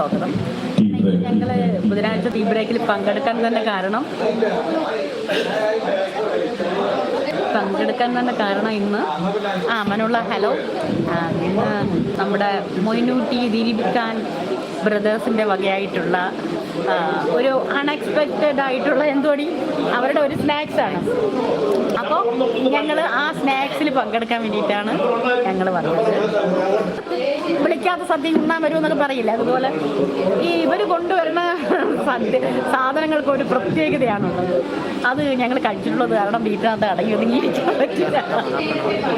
സ്വാഗതം. ഞങ്ങൾ ബുധനാഴ്ച ടീ ബ്രേക്കിൽ പങ്കെടുക്കാൻ തന്നെ കാരണം പങ്കെടുക്കാൻ തന്നെ കാരണം ഇന്ന് ആ മനുള്ള ഹലോ ഇന്ന് നമ്മുടെ മൊയിനൂട്ടി ഖാൻ ബ്രദേഴ്സിന്റെ വകയായിട്ടുള്ള ഒരു അൺഎക്സ്പെക്റ്റഡ് ആയിട്ടുള്ള എന്തോടി? അവരുടെ ഒരു സ്നാക്സ് ആണ്. അപ്പോൾ ഞങ്ങൾ ആ സ്നാക്സിൽ പങ്കെടുക്കാൻ വേണ്ടിയിട്ടാണ് ഞങ്ങൾ വന്നത്. വിളിക്കാത്ത സദ്യ ഉണ്ണാൻ വരുമെന്നൊക്കെ പറയില്ല? അതുപോലെ ഈ ഇവർ കൊണ്ടുവരുന്ന സദ്യ സാധനങ്ങൾക്ക് ഒരു പ്രത്യേകതയാണുള്ളത്. അത് ഞങ്ങൾ കഴിച്ചിട്ടുള്ളത് കാരണം വീട്ടിനകത്ത് അടങ്ങി ഒതുങ്ങിയിരിക്കാൻ പറ്റില്ല.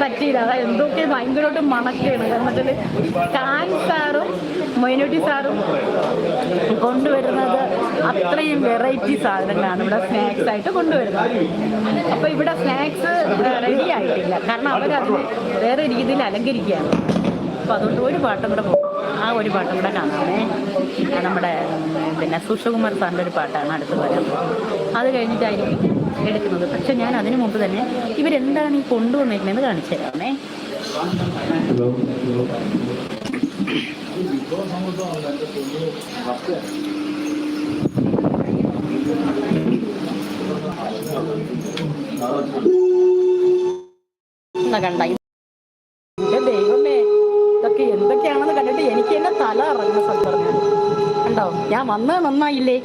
പറ്റിയില്ല. അതായത് എന്തൊക്കെ ഭയങ്കരമായിട്ട് മണക്കാണ് കാരണം വെച്ചാൽ കാൻ സാറും സാറും കൊണ്ടുവരുന്നത് അത്രയും വെറൈറ്റി സാധനങ്ങളാണ് ഇവിടെ സ്നാക്സ് ആയിട്ട് കൊണ്ടുവരുന്നത്. അപ്പോൾ ഇവിടെ സ്നാക്സ് റെഡി ആയിട്ടില്ല. കാരണം അവരത് വേറെ രീതിയിൽ അലങ്കരിക്കുകയാണ്. അപ്പോൾ അതുകൊണ്ട് ഒരു പാട്ടും കൂടെ ആ ഒരു പാട്ടും കൂടെ കാണാമേ. നമ്മുടെ പിന്നെ സുഷകുമാർ സാറിന്റെ ഒരു പാട്ടാണ് അടുത്ത് വരാൻ അത് കഴിഞ്ഞിട്ടായിരിക്കും എടുക്കുന്നത്. പക്ഷെ ഞാൻ അതിനു മുമ്പ് തന്നെ ഇവരെന്താണ് ഈ കൊണ്ടുവന്നിരിക്കുന്നത് കാണിച്ചു തരാമേ. കണ്ട തല ഇറങ്ങുന്ന സത്യം കണ്ടോ? ഞാൻ വന്നത് നന്നായില്ലേ?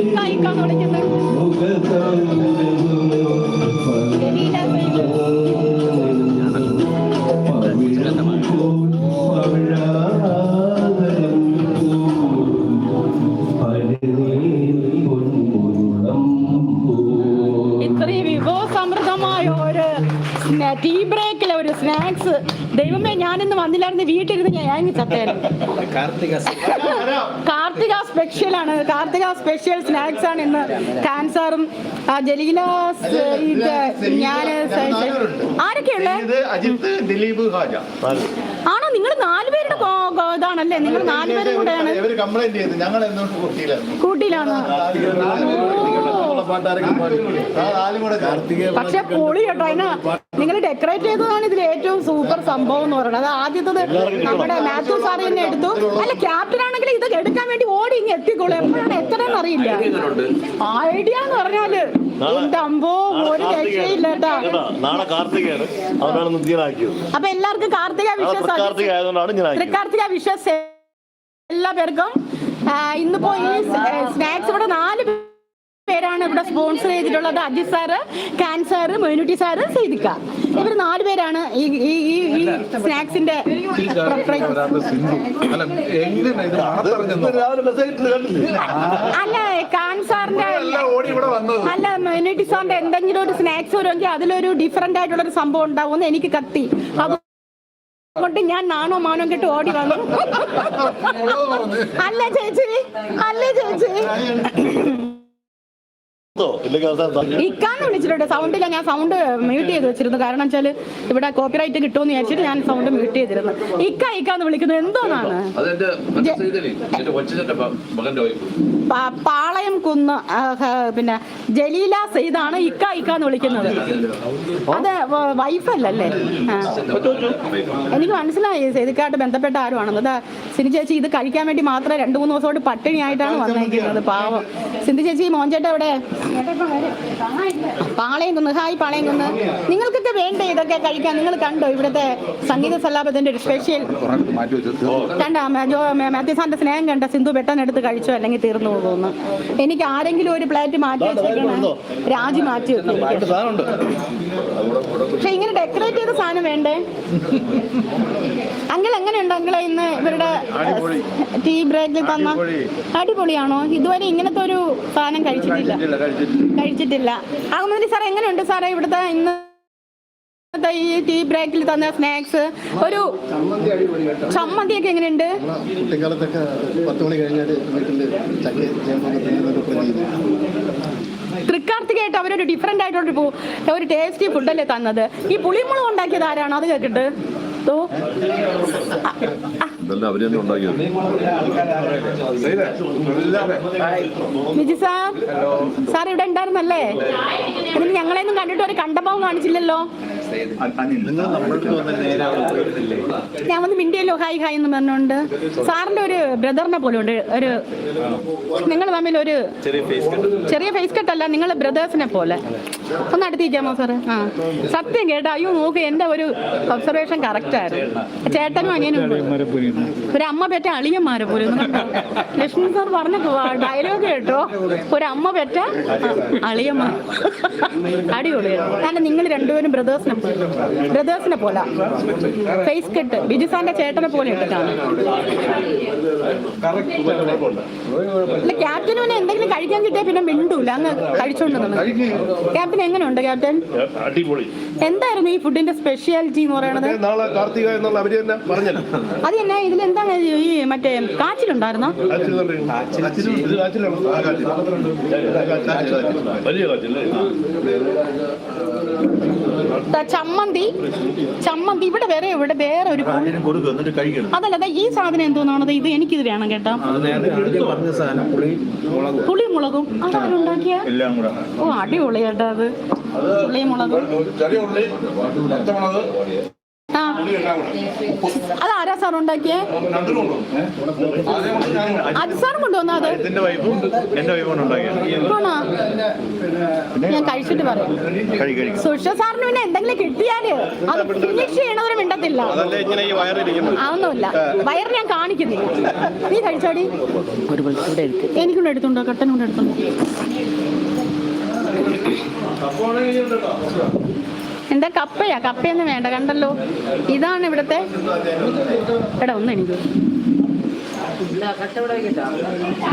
ഇക്കായിക്കാന്ന് വിളിക്കുന്നത് വന്നില്ലായിരുന്നു വീട്ടിലിരുന്ന് ഞാൻ ഞാൻ ചത്തേനും കാർത്തിക സ്പെഷ്യൽ ആണ്. കാർത്തിക സ്പെഷ്യൽ സ്നാക്സ് ആണ് ഇന്ന്. കാൻസറും ജലീല ഞാൻ ആരൊക്കെയുള്ളേ ഇത് അജിത്ത് ദിലീപ് ഹാജ ആണോ? നിങ്ങൾ നാലുപേരുടെ ഇതാണല്ലേ? നിങ്ങൾ നാലുപേരും കൂടെയാണ്. കൂട്ടിയിലാണ്? പക്ഷെ പൊളി കേട്ടോ അതിന്. നിങ്ങൾ ഡെക്കറേറ്റ് ചെയ്തതാണ് ഇതിൽ ഏറ്റവും സൂപ്പർ സംഭവം എന്ന് പറയുന്നത്. അത് ആദ്യത്തത് നമ്മുടെ മാത്യു സാർ തന്നെ എടുത്തു. അല്ല ക്യാപ്റ്റൻ ആണെങ്കിൽ ഇത് എടുക്കാൻ വേണ്ടി ഓടി ഇങ്ങ് എത്തിക്കോളൂ. എപ്പോഴാണ് എന്ന് അറിയില്ല. ഐഡിയ എന്ന് പറഞ്ഞാൽ എന്റെ അമ്പോ? ഒരു രക്ഷയില്ല അപ്പൊ എല്ലാവർക്കും കാർത്തിക വിശ്വസ് തൃക്കാർത്തിക വിശ്വസ് എല്ലാ പേർക്കും. ഇന്നിപ്പോ ഈ സ്നാക്സ് ഇവിടെ നാല് പേരാണ് ഇവിടെ സ്പോൺസർ ചെയ്തിട്ടുള്ളത് അജിത് സാറ് കാൻ സാറ് മൊയ്നുട്ടി സാറ് സീതിക്ക. ഇവർ നാല് പേരാണ് ഈ ഈ ഈ ഈ സ്നാക്സിന്റെ അല്ല കാൻസാറിന്റെ അല്ല സാറിന്റെ മൊയ്നുട്ടി സാറിന്റെ എന്തെങ്കിലും ഒരു സ്നാക്സ് വരുമെങ്കിൽ അതിലൊരു ഡിഫറെന്റ് ആയിട്ടുള്ള ഒരു സംഭവം ഉണ്ടാവും എനിക്ക് കത്തി. അതുകൊണ്ട് ഞാൻ നാണോ മാനോ കേട്ട് ഓടി വന്നു. അല്ല ചേച്ചി. അല്ല ചേച്ചി. ഇക്കാന്ന് വിളിച്ചിട്ടുണ്ട്. സൗണ്ടില്ല ഞാൻ സൗണ്ട് മ്യൂട്ട് ചെയ്ത് വെച്ചിരുന്നു. കാരണം വെച്ചാൽ ഇവിടെ കോപ്പിറൈറ്റ് കിട്ടുമെന്ന് വിചാരിച്ചിട്ട് ഞാൻ സൗണ്ട് മ്യൂട്ട് ചെയ്തിരുന്നു. ഇക്ക ഇക്കാന്ന് വിളിക്കുന്നത് എന്തോന്നാണ്? പാളയം കുന്ന് പിന്നെ ജലീല സെയ്താണ് ഇക്ക ഇക്ക എന്ന് വിളിക്കുന്നത്. അത് വൈഫല്ലല്ലേ എനിക്ക് മനസ്സിലായി. സെയ്തിക്കായിട്ട് ബന്ധപ്പെട്ട ആരുമാണെന്ന് അതാ സിനി ചേച്ചി ഇത് കഴിക്കാൻ വേണ്ടി മാത്രമേ രണ്ടു മൂന്ന് ദിവസമായിട്ട് പട്ടിണിയായിട്ടാണ് വന്നേക്കുന്നത്. പാവം. സിന്ധു ചേച്ചി മോഞ്ചേട്ട എവിടെ? പാളയം കുന്ന് ഹായ് പാളയം കുന്ന് നിങ്ങൾക്കൊക്കെ വേണ്ടേ ഇതൊക്കെ കഴിക്കാൻ? നിങ്ങൾ കണ്ടോ ഇവിടുത്തെ സംഗീത സല്ലാപത്തിന്റെ ഒരു സ്പെഷ്യൽ കണ്ടോ? മാത്യു സാറിന്റെ സ്നേഹം കണ്ട സിന്ധു പെട്ടെന്ന് എടുത്ത് കഴിച്ചോ അല്ലെങ്കിൽ തീർന്നു പോകുന്നു എനിക്ക് ആരെങ്കിലും ഒരു പ്ലേറ്റ് മാറ്റി വെച്ചേക്കണം. രാജി മാറ്റി വെക്കും പക്ഷെ ഇങ്ങനെ ഡെക്കറേറ്റ് ചെയ്ത സാധനം വേണ്ടേ? അങ്കിൾ എങ്ങനെയുണ്ട് അങ്കിളെ ഇന്ന് ഇവരുടെ ടീ ബ്രേക്കിൽ തന്ന? അടിപൊളിയാണോ? ഇതുവരെ ഇങ്ങനത്തെ ഒരു സാധനം കഴിച്ചിട്ടില്ല കഴിച്ചിട്ടില്ല. ആകുന്നതിന് സാർ എങ്ങനെയുണ്ട് സാറേ ഇവിടുത്തെ ഇന്ന് ഈ ടീ ബ്രേക്കിൽ തന്ന സ്നാക്സ്? ഒരു ചമ്മന്തിയൊക്കെ എങ്ങനെയുണ്ട്? കുട്ടിക്കാലത്തൊക്കെ പത്ത് മണി കഴിഞ്ഞാൽ തൃക്കാർത്തികയായിട്ട് അവരൊരു ഡിഫറെന്റ് ആയിട്ടുള്ള ഒരു ടേസ്റ്റി ഫുഡല്ലേ തന്നത്. ഈ പുളിമുളക് ഉണ്ടാക്കിയത് ആരാണ്? അത് കേട്ടിട്ട്. ഉണ്ടാക്കിയത്. വിജി സാർ സാർ ഇവിടെ ഉണ്ടായിരുന്നല്ലേ? ഞങ്ങളെയൊന്നും കണ്ടിട്ട് ഒരു കണ്ടഭാവം കാണിച്ചില്ലല്ലോ. ഞാൻ വന്ന് മിണ്ടിയല്ലോ ഹായ് ഹായ് എന്ന് പറഞ്ഞുകൊണ്ട്. സാറിന്റെ ഒരു ബ്രദറിനെ പോലെ ഉണ്ട് ഒരു നിങ്ങൾ തമ്മിൽ ഒരു ചെറിയ ഫേസ് കട്ടല്ല നിങ്ങൾ ബ്രദേഴ്സിനെ പോലെ. ഒന്ന് അടുത്തിരിക്കാമോ സാറ്? ആ. സത്യം കേട്ടോ അയ്യോ നോക്ക് എന്റെ ഒരു ഒബ്സർവേഷൻ കറക്റ്റ് ആയിരുന്നു. ചേട്ടനും അങ്ങനെ ഒരു അമ്മ പെറ്റ അളിയന്മാരെ പോലെ? ലക്ഷ്മി സാർ പറഞ്ഞ ഡയലോഗ് കേട്ടോ. ഒരു അമ്മ പെറ്റ അളിയന്മാർ. അടിപൊളിയാണ് കാരണം നിങ്ങൾ രണ്ടുപേരും ബ്രദേഴ്സിനെ ബ്രദേഴ്സിനെ പോലെ. ഫേസ് കെട്ട് ബിജു സാറിന്റെ ചേട്ടനെ പോലെ ഇട്ടിട്ടാണ്. അല്ല ക്യാപ്റ്റന് പിന്നെ എന്തെങ്കിലും കഴിക്കാൻ കിട്ടിയാൽ പിന്നെ മിണ്ടൂല. അങ്ങ് കഴിച്ചോണ്ട് ക്യാപ്റ്റൻ എങ്ങനെയുണ്ട് ക്യാപ്റ്റൻ? എന്തായിരുന്നു ഈ ഫുഡിന്റെ സ്പെഷ്യാലിറ്റി എന്ന് പറയുന്നത് അത് തന്നെ ഇതിൽ എന്താണ് ഈ മറ്റേ കാച്ചിലുണ്ടായിരുന്നോ? വലിയ ചമ്മന്തി ചമ്മന്തി ഇവിടെ വരെ ഇവിടെ വേറെ ഒരു അതല്ല ഈ സാധനം എന്തോന്നാണത്? ഇത് എനിക്കിത് വേണം കേട്ടോ. അത് നേരത്തെ പറഞ്ഞ സാധനം പുളി മുളക്. പുളി മുളകും. അതാരുണ്ടാക്കിയ ഓ അടിപൊളി കേട്ടോ അത്. പുളി മുളകും. ചെറിയ ആരാ സാർ ഉണ്ടാക്കിയേ? അത് സാർ കൊണ്ടുവന്നാ അത്? ഞാൻ കഴിച്ചിട്ട് പറയാം. സുഷ സാറിന് പിന്നെ എന്തെങ്കിലും കിട്ടിയാൽ അത് ഫിനിഷ് ചെയ്യണവരും മിണ്ടത്തില്ല. അതൊന്നുമില്ല. വയറ് ഞാൻ കാണിക്കുന്നില്ല. നീ കഴിച്ചോടി. എനിക്കൂടെ എടുത്തുണ്ടോ? കട്ടൻ കൂടെ എടുത്തുണ്ടോ? എന്താ കപ്പയാ? കപ്പയൊന്നും വേണ്ട കണ്ടല്ലോ. ഇതാണ് ഇവിടത്തെ എടാ ഒന്ന് എനിക്ക്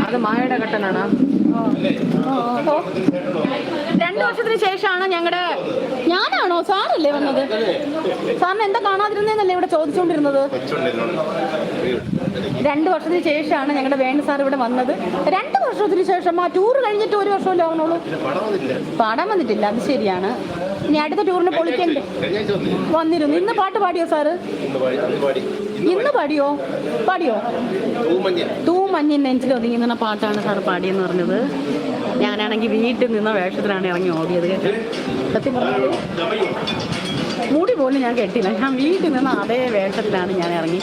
അത് മായയുടെ കട്ടനാണ്. ഓ. രണ്ടു വർഷത്തിന് ശേഷമാണ് ഞങ്ങളുടെ ഞാനാണോ? സാറല്ലേ വന്നത്? സാറിന് എന്താ കാണാതിരുന്നേന്നല്ലേ ഇവിടെ ചോദിച്ചുകൊണ്ടിരുന്നത് രണ്ടു വർഷത്തിന് ശേഷമാണ് ഞങ്ങളുടെ വേണു സാർ ഇവിടെ വന്നത്. രണ്ടു വർഷത്തിന് ശേഷം ആ ടൂർ കഴിഞ്ഞിട്ട് ഒരു വർഷമല്ലേ ആവണുള്ളൂ പാടാൻ വന്നിട്ടില്ല അത് ശരിയാണ്. ഇനി അടുത്ത ടൂറിന് പൊളിക്കണ്ടേ? വന്നിരുന്നു. ഇന്ന് പാട്ട് പാടിയോ സാറ്? ഇന്ന് പാടിയോ? പാടിയോ? തൂമഞ്ഞി നെഞ്ചിൽ ഒതുങ്ങുന്ന പാട്ടാണ് സാർ പാടിയെന്ന് പറഞ്ഞത്. ഞാനാണെങ്കിൽ വീട്ടിൽ നിന്ന വേഷത്തിലാണ് ഇറങ്ങി ഓടിയത് കേട്ടോ. സത്യം മുടി പോലും ഞാൻ കെട്ടില്ല ഞാൻ വീട്ടിൽ നിന്ന് അതേ വേഷത്തിലാണ് ഞാൻ ഇറങ്ങി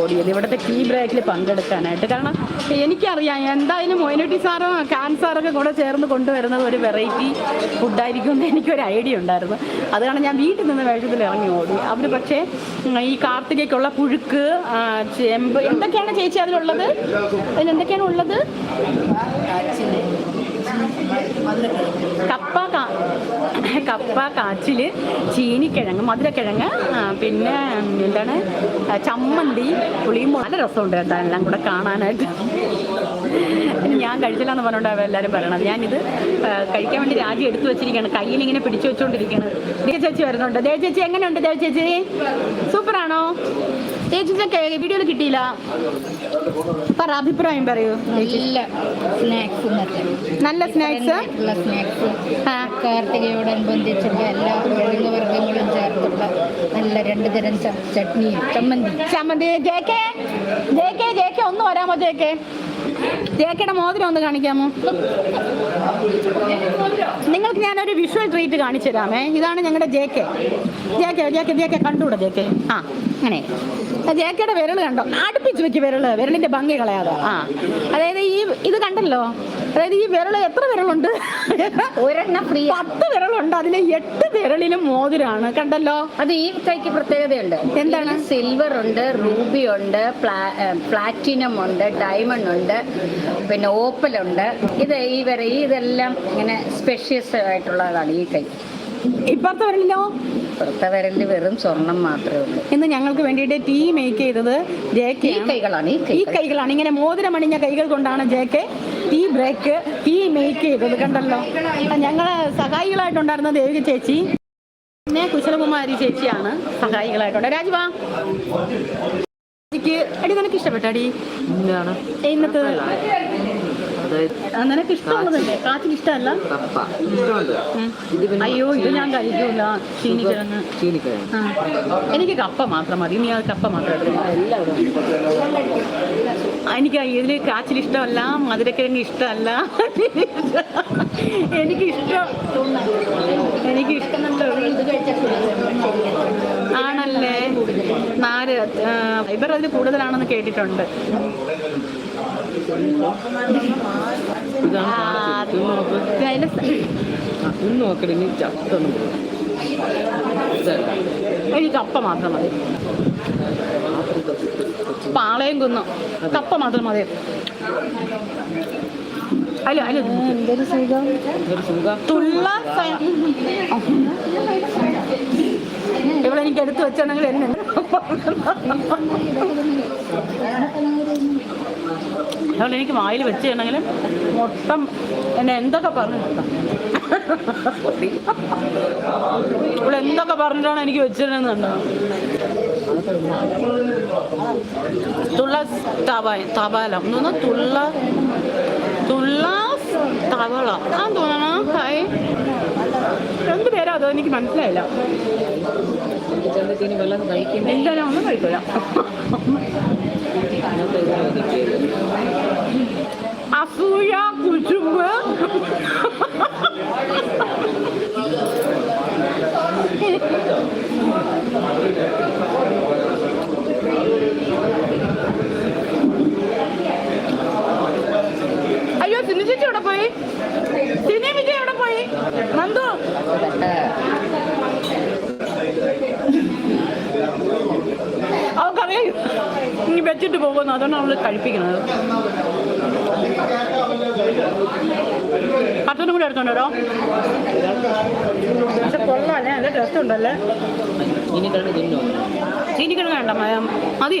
ഓടിയത്. ഇവിടുത്തെ കീ ബ്രേക്കിൽ പങ്കെടുക്കാനായിട്ട്. കാരണം എനിക്കറിയാം എന്തായാലും മൊയിനുട്ടി സാറും കാൻ സാറൊക്കെ കൂടെ ചേർന്ന് കൊണ്ടുവരുന്നത് ഒരു വെറൈറ്റി ഫുഡായിരിക്കും എന്ന് എനിക്കൊരു ഐഡിയ ഉണ്ടായിരുന്നു. അത് കാരണം ഞാൻ വീട്ടിൽ നിന്ന് വേഷത്തിൽ ഇറങ്ങി ഓടി. അവർ പക്ഷേ ഈ കാർത്തികയ്ക്കുള്ള പുഴുക്ക് ചെമ്പ് എന്തൊക്കെയാണ് ചേച്ചി അതിലുള്ളത്? അതിലെന്തൊക്കെയാണ് ഉള്ളത്? കപ്പ കപ്പ കാച്ചിൽ ചീനിക്കിഴങ്ങ് മധുരക്കിഴങ്ങ് പിന്നെ എന്താണ് ചമ്മന്തി പുളിയും നല്ല രസമുണ്ട് കേട്ടോ എല്ലാം കൂടെ കാണാനായിട്ട്. ഞാൻ കഴിച്ചില്ലാന്ന് പറഞ്ഞുകൊണ്ട് എല്ലാവരും പറയണത്. ഞാനിത് കഴിക്കാൻ വേണ്ടി രാജ്യം എടുത്തു വെച്ചിരിക്കുകയാണ്. കയ്യിൽ ഇങ്ങനെ പിടിച്ചു വെച്ചുകൊണ്ടിരിക്കുകയാണ് ദേവ ചേച്ചി വരുന്നുണ്ട്. ദേവ ചേച്ചി എങ്ങനെയുണ്ട്? ദേവ ചേച്ചി സൂപ്പറാണോ? വീഡിയോയിൽ കിട്ടിയില്ല. പറ അഭിപ്രായം പറയൂ. നല്ല സ്നാക്സ് നല്ല സ്നാക്സ് കാർത്തികയോടനുബന്ധിച്ചുള്ള എല്ലാ കിഴങ്ങുവർഗങ്ങളും ചേർത്തുള്ള നല്ല രണ്ട് തരം ചട്നിയും. ചമ്മന്തി. ചമ്മന്തി. J K J K J K ഒന്ന് വരാമോ ജെ കെ ജെ കെയുടെ മോതിരം ഒന്ന് കാണിക്കാമോ? നിങ്ങൾക്ക് ഞാനൊരു വിഷ്വൽ ട്രീറ്റ് കാണിച്ചു തരാമേ ഇതാണ് ഞങ്ങളുടെ J K J K J K J K കണ്ടുകൂടെ J K ആ. അങ്ങനെ. ജേക്കയുടെ കെയുടെ വിരൽ കണ്ടോ? അടുപ്പിച്ച് വെക്ക് വിരൽ വിരലിന്റെ ഭംഗി കളയാതെ. ആ. അതായത് ഈ ഇത് കണ്ടല്ലോ? അതായത് ഈ വിരൽ എത്ര വിരലുണ്ട് ഒരെണ്ണം ഫ്രീ പത്ത് വിരലുണ്ട് അതിലെ എട്ട് വിരലിലും മോതിരാണ്. കണ്ടല്ലോ? അത് ഈ കൈക്ക് പ്രത്യേകതയുണ്ട്. എന്താണ്? സിൽവർ ഉണ്ട് റൂബി ഉണ്ട് പ്ലാറ്റിനം ഉണ്ട് ഡയമണ്ട് ഉണ്ട് പിന്നെ ഓപ്പൽ ഉണ്ട്. ഇത് ഈ വരെ ഇതെല്ലാം ഇങ്ങനെ സ്പെഷ്യസ് ആയിട്ടുള്ളതാണ് ഈ കൈ. ഇപ്പുറത്തെ വരലിലോ പുറത്തെ വരലിൽ വെറും സ്വർണം മാത്രമേ ഉള്ളൂ. ഇന്ന് ഞങ്ങൾക്ക് വേണ്ടിയിട്ട് ടീ മേക്ക് ചെയ്തത് ജെ കെ കൈകളാണ് ഈ കൈകളാണ്. ഇങ്ങനെ മോതിരമണിഞ്ഞ കൈകൾ കൊണ്ടാണ് J K tea break tea make ചെയ്തത്. കണ്ടല്ലോ? ഞങ്ങൾ സഹായികളായിട്ടുണ്ടായിരുന്ന ദേവിക ചേച്ചി. പിന്നെ കുശലകുമാരി ചേച്ചിയാണ് സഹായികളായിട്ടുണ്ട് രാജുവാ. അടി നിനക്ക് ഇഷ്ടപ്പെട്ടടി എന്താണ്? ഇന്നത്തെ അതായത് ആ, നിനക്ക് ഇഷ്ടമുള്ളതല്ലേ കാച്ചിൽ ഇഷ്ടമല്ല? കപ്പ. ഇഷ്ടമല്ല. ഇത് പിന്നെ അയ്യോ ഇത് ഞാൻ കഴിക്കൂല. ചീനിക്കിഴങ്ങ്. ചീനിക്കിഴങ്ങ്. ആ. എനിക്ക് കപ്പ മാത്രം മതി. നീ അത് കപ്പ മാത്രം. എനിക്ക് ഇതിൽ കാച്ചിൽ ഇഷ്ടമല്ല മധുരക്കിഴങ്ങ് ഇഷ്ടമല്ല. എനിക്ക് ഇഷ്ടം. എനിക്ക് ഇഷ്ടം. ആണല്ലേ? നാല് ഇവർ അതിൽ കൂടുതലാണെന്ന് കേട്ടിട്ടുണ്ട്. നീ ചത്തൊന്നും എനിക്ക് കപ്പ മാത്രം മതി. പാളയും കുന്നു കപ്പ മാത്രം മതി. അല്ല അല്ല. ഇവിടെ എനിക്ക് എടുത്തു വെച്ചാണെങ്കിൽ എന്നെ അതുകൊണ്ട് എനിക്ക് വായിൽ വെച്ച് കഴിഞ്ഞാൽ മൊത്തം എന്നെ എന്തൊക്കെ പറഞ്ഞു ഇവിടെ എന്തൊക്കെ പറഞ്ഞിട്ടാണ് എനിക്ക് വെച്ചിരുന്നത് തുള്ള തപാ തപാലം എന്തോന്ന് തുള്ള തുള്ള തവള. ആ തോന്നണ. ഹായ്. എന്ത് പേരാ അതോ എനിക്ക് മനസ്സിലായില്ല. ഇല്ല ഞാൻ ഒന്നും കഴിക്കില്ല അസൂയ കുശുമ്പ് അയ്യോ സിനിചേച്ചി എവിടെ പോയി? സിനിമിജി എവിടെ പോയി? നന്ദു. കഴിച്ചിട്ട് പോകുന്നു. അതുകൊണ്ട് നമ്മൾ കഴിപ്പിക്കുന്നത്. പത്തൊന്നും കൂടെ എടുത്തോണ്ടോ പക്ഷെ കൊള്ളാല്ലേ? നല്ല ടേസ്റ്റ് ഉണ്ടല്ലേ? ഇനി ചീനിക്കിഴങ്ങ് വേണ്ട മതി.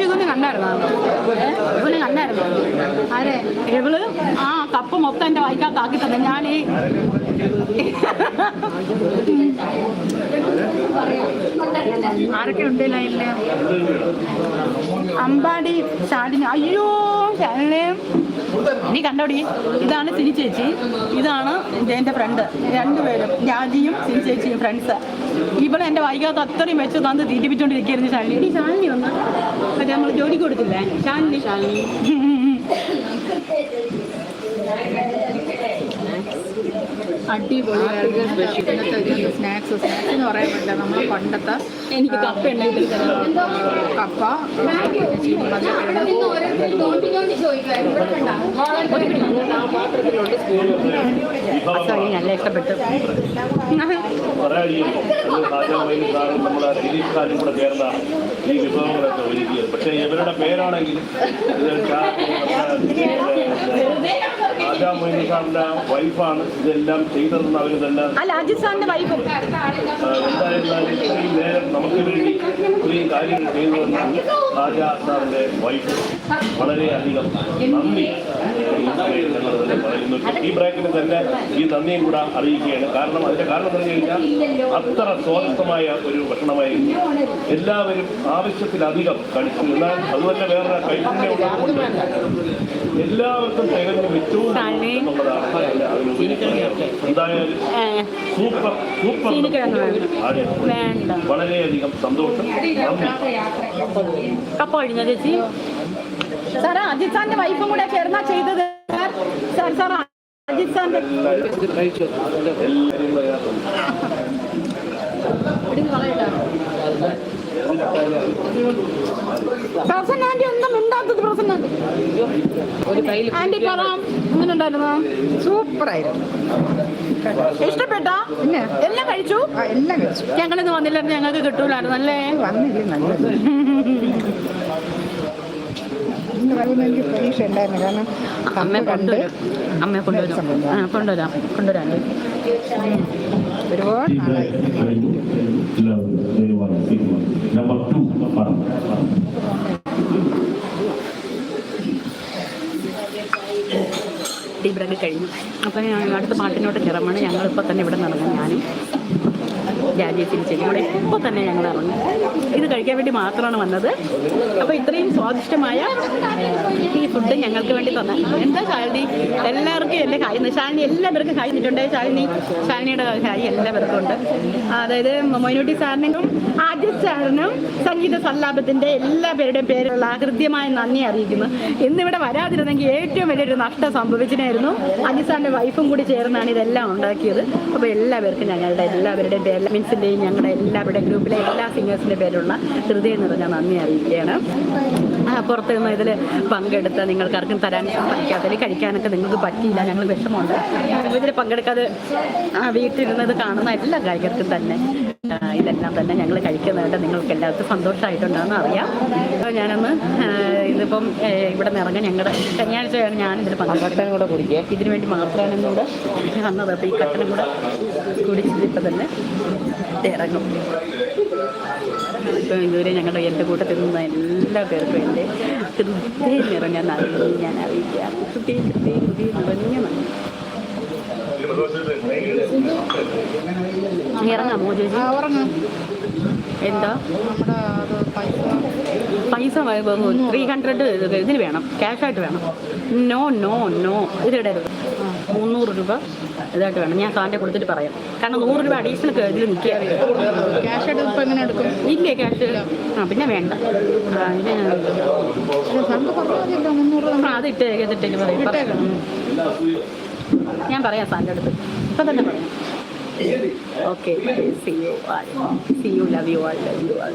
ഇവന് കണ്ടായിരുന്നോ ആരെ? ഇവൾ? ആ കപ്പ് മൊത്തം എന്റെ വായിക്കാത്താക്കി തന്നെ. ഞാൻ ആരൊക്കെ ഉണ്ട് അമ്പാടി ചാടിന് അയ്യോ ശാലിനി നീ കണ്ടോടി? ഇതാണ് സിനി ചേച്ചി. ഇതാണ് എന്റെ ഫ്രണ്ട് രണ്ടുപേരും. രാജിയും സിനി ചേച്ചിയും ഫ്രണ്ട്സ് ഇവിടെ എന്റെ വൈകാത്ത അത്രയും വെച്ച് തന്ന് തീറ്റിപ്പിച്ചോണ്ടിരിക്കുന്നു ശാലിനി. ശാലിനി വന്നു? മറ്റേ നമ്മൾ ജോലി കൊടുത്തില്ലേ? ശാലിനി ശാലിനി. അടിപൊളിയായിരുന്നു സ്നാക്സ് സ്നാക്സ് എന്ന് പറയാൻ പറ്റില്ല. നമ്മൾ പണ്ടത്തെ എനിക്ക് കപ്പ കപ്പ നല്ല ഇഷ്ടപ്പെട്ടു ഈ വിഭവങ്ങളൊക്കെ ഒരുക്കിയത് പക്ഷേ ഇവരുടെ വൈഫാണ് ഇതെല്ലാം അല്ല അജിത് സാറിന്റെ വൈഫും ആ, എന്തായിരുന്നാലും നമുക്ക് വേണ്ടി ഇത്രയും കാര്യങ്ങൾ ചെയ്തു തന്ന രാജാ സാറിന്റെ വൈഫ് വളരെയധികം നന്ദി. ഈ ബ്രേക്കിന് തന്നെ ഈ നന്ദിയും കൂടെ അറിയിക്കുകയാണ്. കാരണം അതിന്റെ കാരണം പറഞ്ഞു കഴിഞ്ഞാൽ അത്ര സ്വാദിഷ്ടമായ ഒരു ഭക്ഷണമായിരുന്നു എല്ലാവരും ആവശ്യത്തിലധികം കഴിച്ചു. എന്നാൽ അതുപോലെ വേറെ കൈപ്പുണ്യം എല്ലാവർക്കും തികഞ്ഞ ഏറ്റവും എന്തായാലും സൂപ്പർ സൂപ്പർ വളരെയധികം സന്തോഷം. നന്ദി. കപ്പ കഴിഞ്ഞ ചേച്ചി? സാറാ അജിത് സാറിന്റെ വൈഫും കൂടെ ചേർന്നാ ചെയ്തത് സാർ അജിത് സാറിന്റെ ആന്റി ഒന്നും ആന്റി ആന്റി പറ ഉണ്ടായിരുന്നു ഇഷ്ടപ്പെട്ടോ? എല്ലാം കഴിച്ചു? എല്ലാം കഴിച്ചു. ഞങ്ങളിന്ന് വന്നില്ലായിരുന്നു ഞങ്ങൾക്ക് കിട്ടൂലായിരുന്നു അല്ലേ വന്നില്ലേ നല്ലത്. വരുന്ന എനിക്ക് പ്രതീക്ഷ ഉണ്ടായിരുന്നു കാരണം അമ്മ കണ്ട് കണ്ട് കൊണ്ടുവരും. അമ്മയെ കൊണ്ടുവരും. കൊണ്ടുവരാം. കൊണ്ടുവരാൻ ഒരുപാട് നാളായി. ബ്രേക്ക് കഴിഞ്ഞു. അപ്പം ഞാൻ അടുത്ത പാട്ടിനോട്ട് കയറുമ്പോൾ ഞങ്ങളിപ്പോൾ തന്നെ ഇവിടെ നടന്നു ഞാനും. രാജേഷിന് ചെടി കൂടെ ഇപ്പോൾ തന്നെ ഞങ്ങൾ ഇറങ്ങി. ഇത് കഴിക്കാൻ വേണ്ടി മാത്രമാണ് വന്നത്. അപ്പോൾ ഇത്രയും സ്വാദിഷ്ടമായ ഫുഡ് ഞങ്ങൾക്ക് വേണ്ടി തന്നെ. എന്താ ശാലിനി? എല്ലാവർക്കും എന്റെ കായ് ശാലിനി എല്ലാവർക്കും കായ്ന്നിട്ടുണ്ട് ശാലിനി ശാലിനിയുടെ കായ് എല്ലാവർക്കും ഉണ്ട്. അതായത് മൊയ്നൂട്ടി സാറിനും അജിത് സാറിനും സംഗീത സല്ലാപത്തിന്റെ എല്ലാ പേരുടെയും പേരുള്ള ഹൃദ്യമായ നന്ദി അറിയിക്കുന്നു. ഇന്നിവിടെ വരാതിരുന്നെങ്കിൽ ഏറ്റവും വലിയൊരു നഷ്ടം സംഭവിച്ചിട്ടായിരുന്നു അജിത് സാറിന്റെ വൈഫും കൂടി ചേർന്നാണ് ഇതെല്ലാം ഉണ്ടാക്കിയത്. അപ്പോൾ എല്ലാവർക്കും ഞങ്ങളുടെ എല്ലാവരുടെയും പേര് മീൻസിന്റെയും ഞങ്ങളുടെ എല്ലാവരുടെയും ഗ്രൂപ്പിലെ എല്ലാ സിംഗേഴ്സിന്റെ പേരുള്ള ഹൃദയം നിറഞ്ഞ നന്ദി അറിയിക്കുകയാണ്. പുറത്തുനിന്ന് പുറത്ത് നിന്ന് ഇതിൽ പങ്കെടുത്ത് നിങ്ങൾക്കാർക്കും തരാൻ പറ്റാത്തതിൽ കഴിക്കാനൊക്കെ നിങ്ങൾക്ക് പറ്റിയില്ല ഞങ്ങൾ വിഷമമുണ്ട്. ഇതിൽ പങ്കെടുക്കാതെ ആ, വീട്ടിലിരുന്നത് കാണുന്ന എല്ലാ കായികർക്കും തന്നെ ഇതെല്ലാം തന്നെ ഞങ്ങൾ കഴിക്കുന്നതായിട്ട് നിങ്ങൾക്ക് എല്ലാവർക്കും സന്തോഷമായിട്ടുണ്ടെന്ന് അറിയാം. അപ്പോൾ ഞാനൊന്ന് ഇതിപ്പം ഇവിടെ നിന്ന് ഇറങ്ങാൻ ഞങ്ങളുടെ ശനിയാഴ്ചയാണ് ഞാനിതിൽ പങ്കെടുക്കുന്നത് കുടിക്കുക ഇതിനു വേണ്ടി മാത്രമാണ് കൂടെ വന്നത്. അപ്പോൾ ഈ കട്ടനും കൂടെ കുടിച്ചിട്ട് ഇപ്പം തന്നെ ഇറങ്ങും. ഇപ്പം ഇതുവരെ ഞങ്ങളുടെ എന്റെ കൂട്ടത്തിൽ നിന്ന് എല്ലാ പേർക്കും എന്റെ ഹൃദയം നിറഞ്ഞ നന്ദി ഞാൻ അറിയിക്കാം ഹൃദയം ഹൃദയം ഹൃദയം നിറഞ്ഞ നന്ദി. ഇറങ്ങാമോ ചേച്ചി എന്താ? പൈസ. ത്രീ ഹൺഡ്രഡ് ഇതിന് വേണം ക്യാഷായിട്ട് വേണം. നോ നോ നോ ഇതിടരുത് മുന്നൂറ് രൂപ. ഇതായിട്ട് വേണം ഞാൻ സാറിന്റെ കൊടുത്തിട്ട് പറയാം. കാരണം നൂറ് രൂപ അഡീഷണൽ ഇതിൽ നിൽക്കുക ക്യാഷ് ആയിട്ട് ഇപ്പം എങ്ങനെ എടുക്കും? ഇല്ലേ ക്യാഷ് ആ പിന്നെ വേണ്ട. ആ, അത് ഇട്ടേക്ക് ഇതിട്ടേക്ക് പറയും. ഞാൻ പറയാം സാറിന്റെ അടുത്ത്. ഇപ്പം തന്നെ പറയാം. Okay. See you all see you love you all love you all